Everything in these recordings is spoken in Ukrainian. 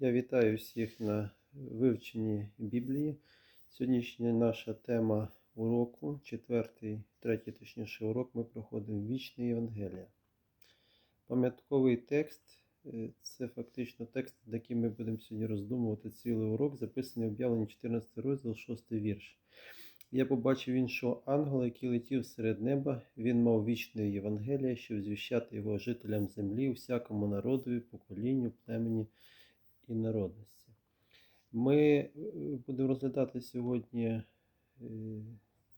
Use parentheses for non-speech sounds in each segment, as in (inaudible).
Я вітаю всіх на вивченні Біблії. Сьогоднішня наша тема уроку, четвертий, третій, точніше, урок ми проходимо Вічне Євангелія. Пам'ятковий текст е, це фактично текст, над яким ми будемо сьогодні роздумувати цілий урок, записаний в об'явленні 14 розділ, 6 вірш. Я побачив іншого ангела, який летів серед неба. Він мав вічне Євангеліє, щоб звіщати його жителям землі, всякому народові, поколінню, племені і. Ми е, будемо розглядати сьогодні е,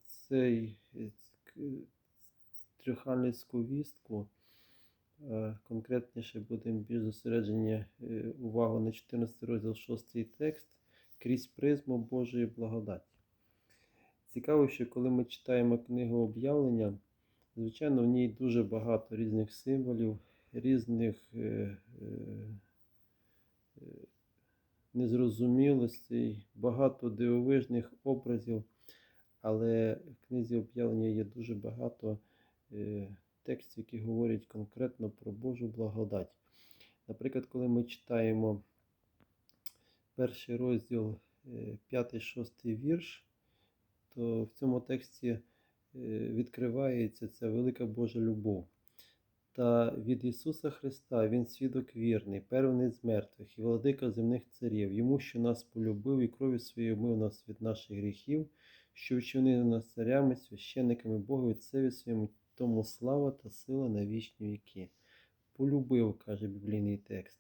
цей е, трьоханецьку вістку. Конкретніше будемо більш зосереджені увагу на 14 розділ 6 текст крізь призму Божої благодаті. Цікаво, що коли ми читаємо книгу об'явлення, звичайно, в ній дуже багато різних символів, різних незрозумілостей, багато дивовижних образів, але в книзі об'явлення є дуже багато е, текстів, які говорять конкретно про Божу благодать. Наприклад, коли ми читаємо перший розділ, 5-6 вірш, то в цьому тексті е, відкривається ця велика Божа любов. Та від Ісуса Христа Він свідок вірний, первний з мертвих і владика земних царів, йому, що нас полюбив і кров'ю своєю мив нас від наших гріхів, що вчинив нас царями, священниками Бога Отцеві своєму, тому слава та сила на вічні віки. Полюбив, каже біблійний текст,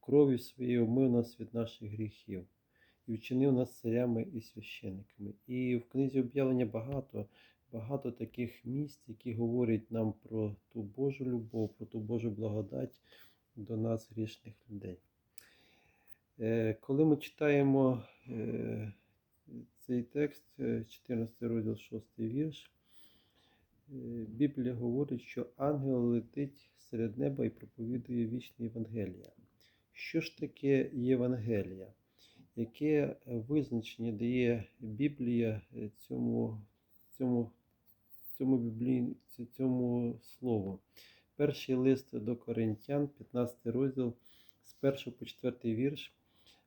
кров'ю своєю мив нас від наших гріхів і вчинив нас царями і священниками. І в книзі об'явлення багато, багато таких місць, які говорять нам про ту Божу любов, про ту Божу благодать до нас, грішних людей. Е, Коли ми читаємо е, цей текст, е, 14 розділ 6 вірш, е, Біблія говорить, що ангел летить серед неба і проповідує вічне Євангелія. Що ж таке Євангелія? Яке визначення дає Біблія е, цьому, цьому, цьому, біблій, цьому слову? Перший лист до Коринтян, 15 розділ, з 1 по 4 вірш.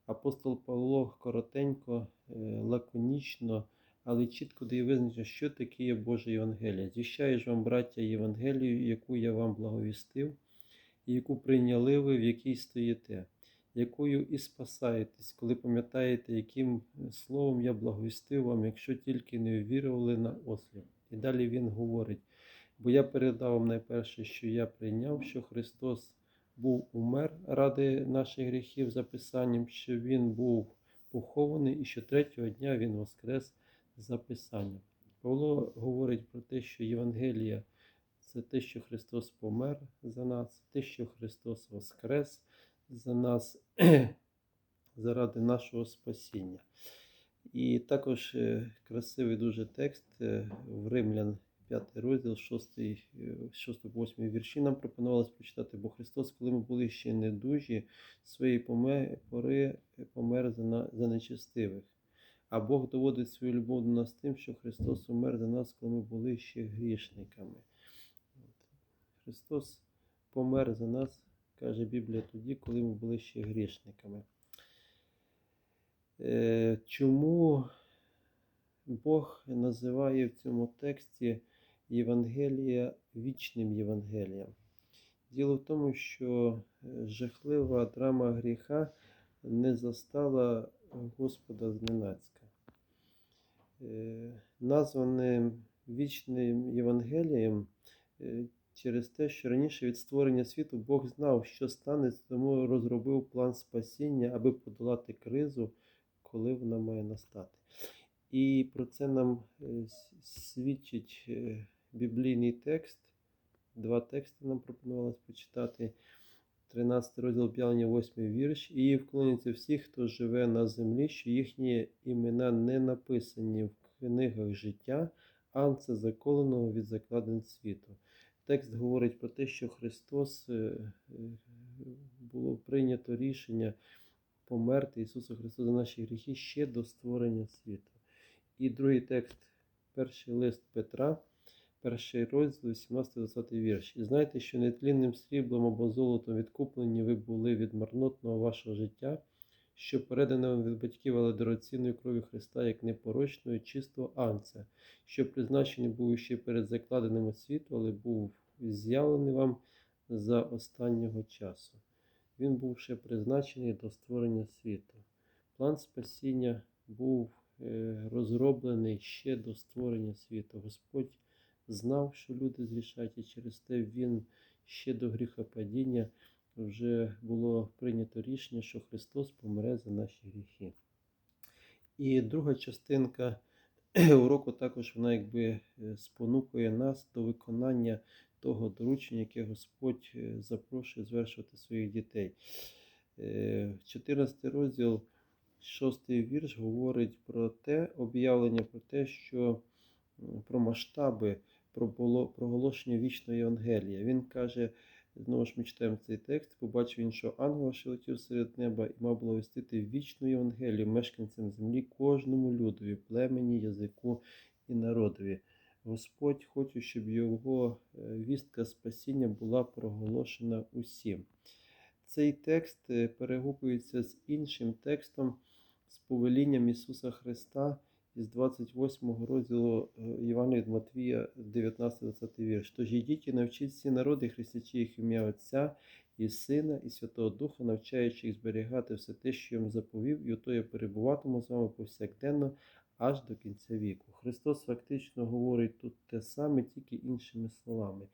Апостол Павло коротенько, е, лаконічно, але чітко дає визначення, що таке є Боже Євангеліє. Звіщаю ж вам, браття, Євангелію, яку я вам благовістив, і яку прийняли ви, в якій стоїте якою і спасаєтесь, коли пам'ятаєте, яким словом я благовістив вам, якщо тільки не ввірували на ослів. І далі він говорить: бо я передав вам найперше, що я прийняв, що Христос був умер ради наших гріхів за Писанням, що Він був похований і що третього дня Він воскрес за Писанням. Павло говорить про те, що Євангелія це те, що Христос помер за нас, те, що Христос воскрес за нас (clears throat) заради нашого спасіння. І також е, красивий дуже текст е, в Римлян 5 розділ, 6, 6-8 вірші нам пропонувалось прочитати, бо Христос, коли ми були ще недужі, своєї пори помер за, нечестивих. А Бог доводить свою любов до нас тим, що Христос умер за нас, коли ми були ще грішниками. Христос помер за нас, каже Біблія, тоді, коли ми були ще грішниками. Е, Чому Бог називає в цьому тексті Євангелія вічним Євангелієм? Діло в тому, що е, жахлива драма гріха не застала Господа зненацька. Е, Названим вічним Євангелієм через те, що раніше від створення світу Бог знав, що станеться, тому розробив план спасіння, аби подолати кризу, коли вона має настати. І про це нам е, свідчить е, біблійний текст. Два тексти нам пропонувалось почитати. 13 розділ об'явлення, 8 вірш. І вклоняться всі, хто живе на землі, що їхні імена не написані в книгах життя, анце заколеного від закладин світу. Текст говорить про те, що Христос е, було прийнято рішення померти Ісусу Христу за наші гріхи ще до створення світу. І другий текст, перший лист Петра, перший розділ, 18-20 вірш. І знайте, що нетлінним сріблом або золотом відкуплені ви були від марнотного вашого життя, що передано вам від батьків, але дорогоцінною кров'ю Христа, як непорочного і чистого анця, що призначений був ще перед закладеним у світу, але був з'явлений вам за останнього часу. Він був ще призначений до створення світу. План спасіння був е, розроблений ще до створення світу. Господь знав, що люди зрішать, і через те Він ще до гріхопадіння вже було прийнято рішення, що Христос помре за наші гріхи. І друга частинка (clears throat) уроку також вона якби е, спонукує нас до виконання того доручення, яке Господь е, запрошує звершувати своїх дітей. Е, 14 розділ, 6 вірш говорить про те, об'явлення про те, що про масштаби про проголошення вічної Євангелія. Він каже, знову ж ми читаємо цей текст, побачив іншого ангела, що летів серед неба, і мав було вестити вічну Євангелію мешканцям землі, кожному людові, племені, язику і народові. Господь хоче, щоб його е, вістка спасіння була проголошена усім. Цей текст е, перегукується з іншим текстом, з повелінням Ісуса Христа із 28 розділу е, від Матвія, 19-20 вірш. Тож ідіть і навчіть всі народи, хрестячи їх ім'я Отця і Сина, і Святого Духа, навчаючи їх зберігати все те, що їм заповів, і ото я перебуватиму з вами повсякденно аж до кінця віку. Христос фактично говорить тут те саме, тільки іншими словами.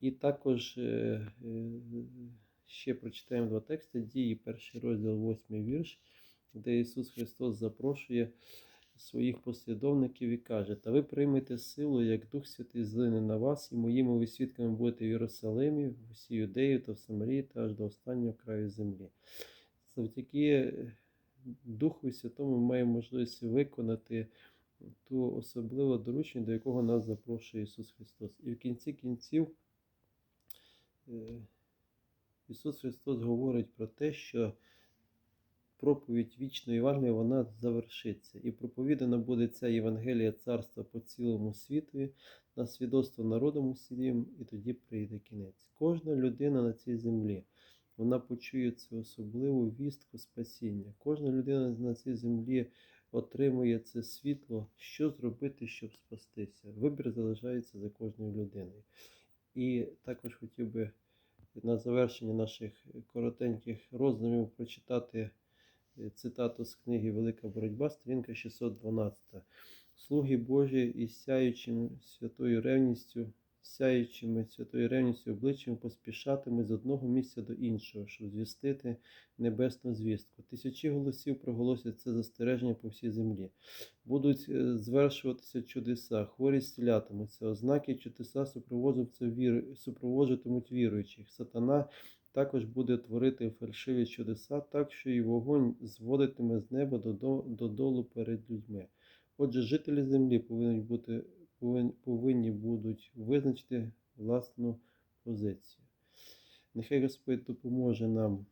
І також е, е, ще прочитаємо два тексти дії, перший розділ, восьмий вірш, де Ісус Христос запрошує своїх послідовників і каже: Та ви приймете силу, як Дух Святий злине на вас, і моїми ви свідками будете в Єрусалимі, в усій Юдеї та в Самарії та аж до останнього краю землі. Завдяки е, Духу Святому ми маємо можливість виконати ту особливе доручення, до якого нас запрошує Ісус Христос. І в кінці кінців е, Ісус Христос говорить про те, що проповідь вічної Євангелія вона завершиться. І проповідана буде ця Євангелія царства по цілому світові на свідоцтво народом усім, і тоді прийде кінець. Кожна людина на цій землі. Вона почує цю особливу вістку спасіння. Кожна людина на цій землі отримує це світло, що зробити, щоб спастися. Вибір залишається за кожною людиною. І також хотів би на завершення наших коротеньких роздумів прочитати цитату з книги Велика боротьба, сторінка 612. Слуги Божі із сяючим святою ревністю, сяючими святою ревністю обличчям поспішатимуть з одного місця до іншого, щоб звістити небесну звістку. Тисячі голосів проголосять це застереження по всій землі. Будуть е, звершуватися чудеса, хворі зцілятимуться, ознаки чудеса супроводжуватимуть віруючих. Сатана також буде творити фальшиві чудеса, так що і вогонь зводитиме з неба додолу перед людьми. Отже, жителі землі повинні бути повин- повинні будуть визначити власну позицію. Нехай Господь допоможе нам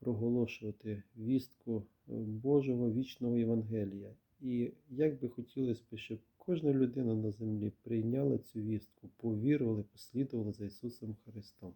проголошувати вістку е, Божого вічного Євангелія. І як би хотілося б, щоб кожна людина на землі прийняла цю вістку, повірила, послідувала за Ісусом Христом.